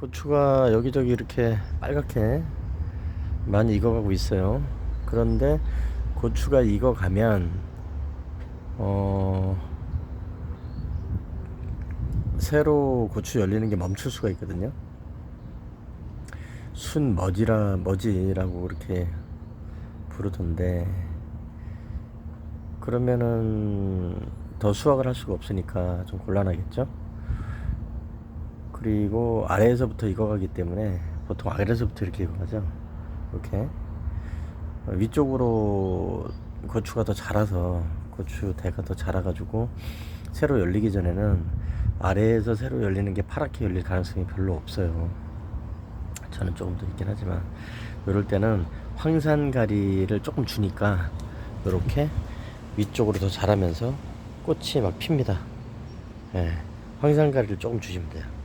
고추가 여기저기 이렇게 빨갛게 많이 익어가고 있어요. 그런데 고추가 익어가면 어 새로 고추 열리는 게 멈출 수가 있거든요. 순 머지라 머지라고 그렇게 부르던데 그러면은 더 수확을 할 수가 없으니까 좀 곤란하겠죠. 그리고 아래에서부터 익어가기 때문에 보통 아래에서부터 이렇게 익어가죠. 이렇게 어, 위쪽으로 고추가 더 자라서 고추 대가 더 자라가지고 새로 열리기 전에는 아래에서 새로 열리는 게 파랗게 열릴 가능성이 별로 없어요. 저는 조금 더 있긴 하지만 이럴 때는 황산가리를 조금 주니까 이렇게 위쪽으로 더 자라면서 꽃이 막 핍니다. 예, 황산가리를 조금 주시면 돼요.